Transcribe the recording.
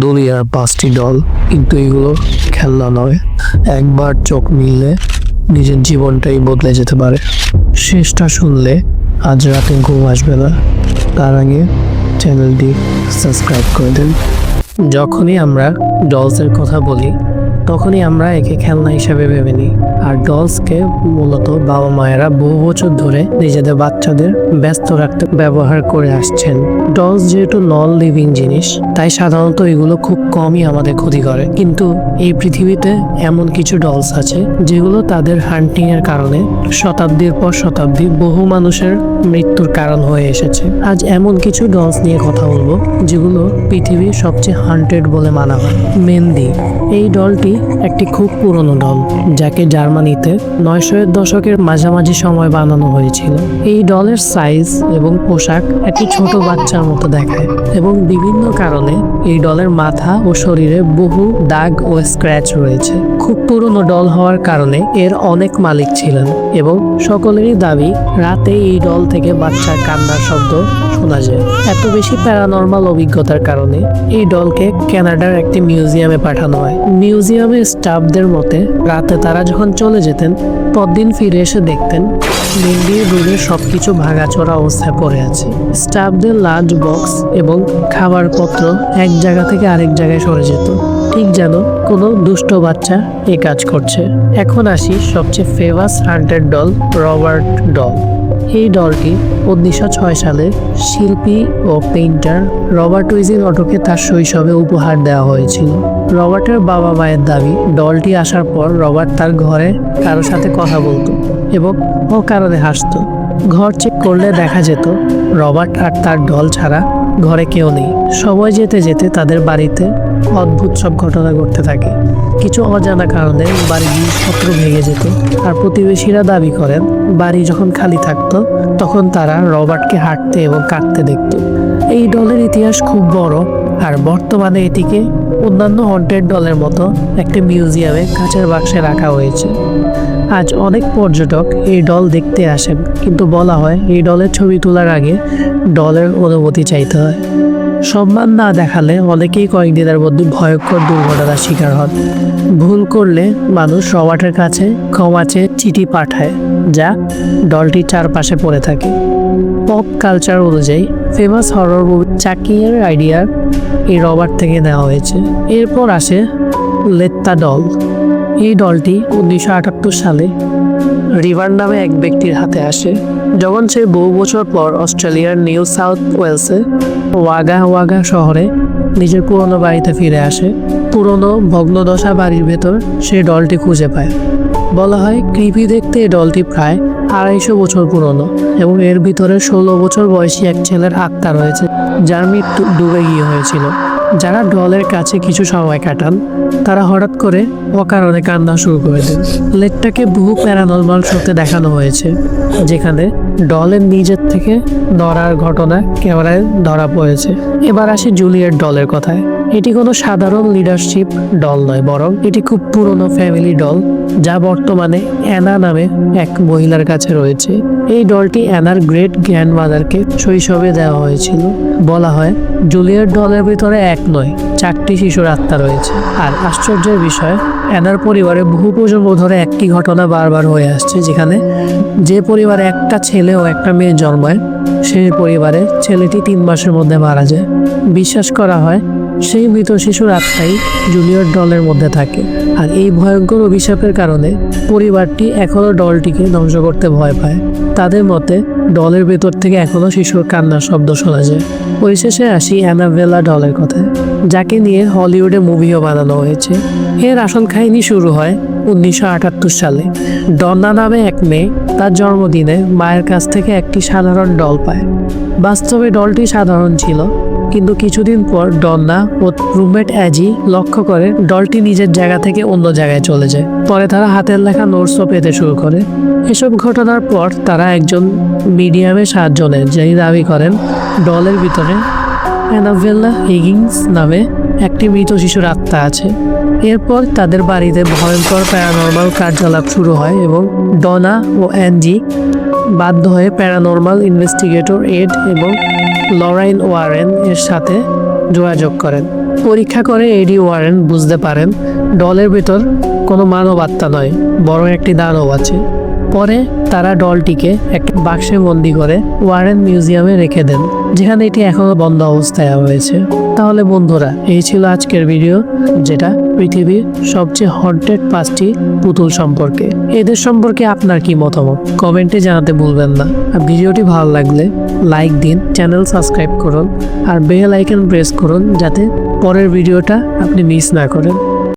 দুনিয়ার পাঁচটি দল, কিন্তু এগুলো খেলনা নয়। একবার চোখ মিললে নিজের জীবনটাই বদলে যেতে পারে। শেষটা শুনলে আজ রাতে ঘুম আসবে না। তার আগে চ্যানেলটি সাবস্ক্রাইব করে দিন। যখনই আমরা ডলসের কথা বলি তখনই আমরা একে খেলনা হিসাবে ভেবে নিই। আর ডলসকে মূলত বাবা মায়েরা বহু বছর ধরে নিজেদের বাচ্চাদের ব্যস্ত রাখতে ব্যবহার করে আসছেন। ডলস যেহেতু নন লিভিং জিনিস, তাই সাধারণত এগুলো খুব কমই আমাদের ক্ষতি করে। কিন্তু এই পৃথিবীতে এমন কিছু ডলস আছে, যেগুলো তাদের হান্টিং এর কারণে শতাব্দীর পর শতাব্দী বহু মানুষের মৃত্যুর কারণ হয়ে এসেছে। আজ এমন কিছু ডলস নিয়ে কথা বলব, যেগুলো পৃথিবীর সবচেয়ে হান্টেড বলে মানা হয়। মেন্দি এই ডলটি একটি খুব পুরনো ডল যাকে জার্মানিতে নয়শোয়ের দশকের মাঝামাঝি সময় বানানো হয়েছিল। এই ডলের সাইজ এবং পোশাক একটি ছোট বাচ্চার মতো দেখায় এবং বিভিন্ন কারণে এই ডলের মাথা ও শরীরে বহু দাগ ও স্ক্র্যাচ রয়েছে। খুব পুরনো ডল হওয়ার কারণে এর অনেক মালিক ছিলেন এবং সকলেরই দাবি, রাতে এই ডল থেকে বাচ্চার কান্নার শব্দ শোনা যায়। এত বেশি প্যারানর্মাল অভিজ্ঞতার কারণে এই ডলকে কানাডার একটি মিউজিয়ামে পাঠানো হয়। মিউজিয়ামের স্টাফদের মতে, রাতে তারা যখন চলে যেতেন, পরদিন ফিরে এসে দেখতেন মেন্ডির রুমের সবকিছু ভাঙাচোরা অবস্থায় পড়ে আছে। স্টাফদের লাঞ্চ বক্স এবং খাবারপত্র এক জায়গা থেকে আরেক জায়গায় সরে যেত। ঠিক যেন কোনো দুষ্ট বাচ্চা এ কাজ করছে। এখন আসি সবচেয়ে famous haunted doll Robert doll এই ডলটি উনিশশো সালে শিল্পী ও পেইন্টার রবার্ট উইজি অটোকে তার শৈশবে উপহার দেওয়া হয়েছিল। রবার্টের বাবা মায়ের দাবি ডলটি আসার পর রবার্ট তার ঘরে কারোর সাথে কথা বলতো এবং ও কারণে হাসতো। ঘর চেক করলে দেখা যেত, রবার্ট আর তার ডল ছাড়া ঘরে কেউ নেই। সময় যেতে যেতে তাদের বাড়িতে অদ্ভুত সব ঘটনা ঘটতে থাকে। কিছু অজানা কারণে বাড়ির জিনিসপত্র ভেঙে যেত। আর প্রতিবেশীরা দাবি করেন, বাড়ি যখন খালি থাকতো, তখন তারা রবার্টকে হাঁটতে এবং কাটতে দেখত। এই দলের ইতিহাস খুব বড়, আর বর্তমানে এটিকে অন্যান্য হন্টেড দলের মতো একটি মিউজিয়ামে কাঁচের বাক্সে রাখা হয়েছে। আজ অনেক পর্যটক এই দল দেখতে আসেন। কিন্তু বলা হয়, এই দলের ছবি তোলার আগে দলের অনুমতি চাইতে হয়। সম্মান না দেখালে অনেকেই কয়েকদিনের মধ্যে ভয়ঙ্কর দুর্ঘটনার শিকার হন। ভুল করলে মানুষ রবার্টের কাছে ক্ষমা চেয়ে চিঠি পাঠায়, যা দলটির চারপাশে পড়ে থাকে। পপ কালচার অনুযায়ী ফেমাস হরর মুভি চাকিয়ের আইডিয়া এই রবার থেকে নেওয়া হয়েছে। এরপর আসে লেত্তা ডল এই দলটি উনিশশো আটাত্তর সালে রিভার নামে এক ব্যক্তির হাতে আসে, যখন সে বহু বছর পর অস্ট্রেলিয়ার নিউ সাউথ ওয়েলসে ওয়াগা ওয়াগা শহরে নিজের পুরনো বাড়িতে ফিরে আসে। পুরনো ভগ্নদশা বাড়ির ভেতর সে দলটি খুঁজে পায়। বলা হয় কৃপি দেখতে এই দলটি প্রায় আড়াইশো বছর পুরনো এবং এর ভিতরে ষোলো বছর বয়সী এক ছেলের আত্মা রয়েছে, যার মৃত্যু ডুবে গিয়ে হয়েছিল। যারা ডলের কাছে কিছু সময় কাটান, তারা হঠাৎ করে অকারণে কান্না শুরু করে দেন। লেকটাকে বহু প্যারানর্মাল শোতে দেখানো হয়েছে, যেখানে ডলের নিজের থেকে নড়ার ঘটনা ক্যামেরায় ধরা পড়েছে। এবার আসে জুলিয়েট ডলের কথায়। এটি কোনো সাধারণ লিডারশিপ দল নয়, বরং এটি খুব পুরনো ফ্যামিলি দল যা বর্তমানে অ্যানা নামে এক মহিলার কাছে রয়েছে। এই দলটি অ্যানার গ্রেট গ্র্যান্ড মাদারকে শৈশবে দেওয়া হয়েছিল। বলা হয় জুলিয়েট দলের ভিতরে এক নয় চারটি শিশুর আত্মা রয়েছে। আর আশ্চর্যের বিষয় অ্যানার পরিবারে বহু প্রজন্ম ধরে একই ঘটনা বারবার হয়ে আসছে, যেখানে যে পরিবারে একটা ছেলে ও একটা মেয়ে জন্মায়, সেই পরিবারে ছেলেটি তিন মাসের মধ্যে মারা যায়। বিশ্বাস করা হয় সেই মৃত শিশুর আত্মাই জুনিয়র দলের মধ্যে থাকে। আর এই ভয়ঙ্কর অভিশাপের কারণে পরিবারটি এখনও দলটিকে ধ্বংস করতে ভয় পায়। তাদের মতে দলের ভেতর থেকে এখনও শিশুর কান্নার শব্দ শোনা যায়। পরিশেষে আসি অ্যানাভেলা ডলের কথায়, যাকে নিয়ে হলিউডে মুভিও বানানো হয়েছে। এর আসল কাহিনী শুরু হয় উনিশশো আটাত্তর সালে। ডন্না নামে এক মেয়ে তার জন্মদিনে মায়ের কাছ থেকে একটি সাধারণ ডল পায়। বাস্তবে ডলটি সাধারণ ছিল কিন্তু কিছুদিন পর ডন্না ও রুমমেট অ্যাজি লক্ষ্য করে ডলটি নিজের জায়গা থেকে অন্য জায়গায় চলে যায়। পরে তারা হাতের লেখা নোটসও পেতে শুরু করে। এসব ঘটনার পর তারা একজন মিডিয়ামের সাহায্য নেন যিনি দাবি করেন ডলের ভিতরে অ্যানাভেল্লা হিগিংস নামে একটি মৃত শিশুর আত্মা আছে। এরপর তাদের বাড়িতে ভয়ঙ্কর প্যারানর্মাল কার্যকলাপ শুরু হয় এবং ডনা ও অ্যানজি বাধ্য হয়ে প্যারানর্মাল ইনভেস্টিগেটর এড এবং লরাইন ওয়ারেন এর সাথে যোগাযোগ করেন। পরীক্ষা করে এডি ওয়ারেন বুঝতে পারেন, ডলের ভেতর কোনো মানব আত্মা নয়, বরং একটি দানব আছে। পরে তারা ডলটিকে একটা বাক্সে বন্দি করে ওয়ারেন মিউজিয়ামে রেখে দেন, যেখানে এটি এখনও বন্ধ অবস্থায় রয়েছে। তাহলে বন্ধুরা, এই ছিল আজকের ভিডিও, যেটা পৃথিবীর সবচেয়ে হন্টেড পাঁচটি পুতুল সম্পর্কে। এদের সম্পর্কে আপনার কি মতামত? কমেন্টে জানাতে ভুলবেন না। আর ভিডিওটি ভালো লাগলে লাইক দিন, চ্যানেল সাবস্ক্রাইব করুন, আর বেল আইকন প্রেস করুন, যাতে পরের ভিডিওটা আপনি মিস না করেন।